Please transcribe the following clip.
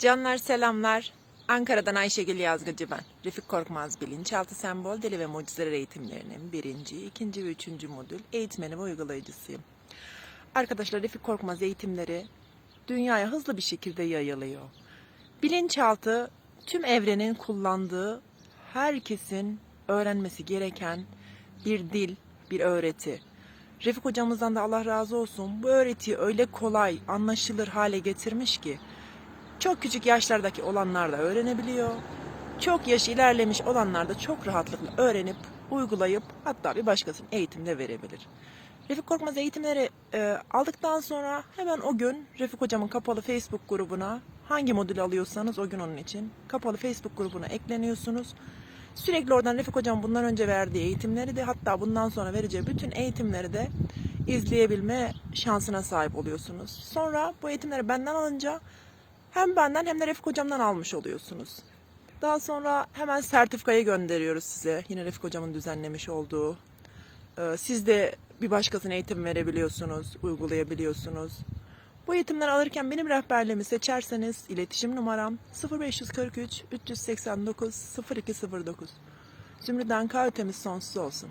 Canlar selamlar. Ankara'dan Ayşegül Yazgıcı ben. Refik Korkmaz Bilinçaltı Sembol Dili ve Mucizeler eğitimlerinin birinci, ikinci ve üçüncü modül eğitmeni ve uygulayıcısıyım. Arkadaşlar Refik Korkmaz eğitimleri dünyaya hızlı bir şekilde yayılıyor. Bilinçaltı tüm evrenin kullandığı herkesin öğrenmesi gereken bir dil, bir öğreti. Refik hocamızdan da Allah razı olsun bu öğretiyi öyle kolay, anlaşılır hale getirmiş ki çok küçük yaşlardaki olanlar da öğrenebiliyor. Çok yaş ilerlemiş olanlar da çok rahatlıkla öğrenip, uygulayıp hatta bir başkasının eğitimde verebilir. Refik Korkmaz eğitimleri e, aldıktan sonra hemen o gün Refik Hocam'ın kapalı Facebook grubuna hangi modül alıyorsanız o gün onun için kapalı Facebook grubuna ekleniyorsunuz. Sürekli oradan Refik Hocam bundan önce verdiği eğitimleri de hatta bundan sonra vereceği bütün eğitimleri de izleyebilme şansına sahip oluyorsunuz. Sonra bu eğitimleri benden alınca hem benden hem de Refik hocamdan almış oluyorsunuz. Daha sonra hemen sertifikayı gönderiyoruz size. Yine Refik hocamın düzenlemiş olduğu. Ee, Siz de bir başkasına eğitim verebiliyorsunuz, uygulayabiliyorsunuz. Bu eğitimleri alırken benim rehberliğimi seçerseniz iletişim numaram 0543 389 0209. Zümrüt Anka ötemiz sonsuz olsun.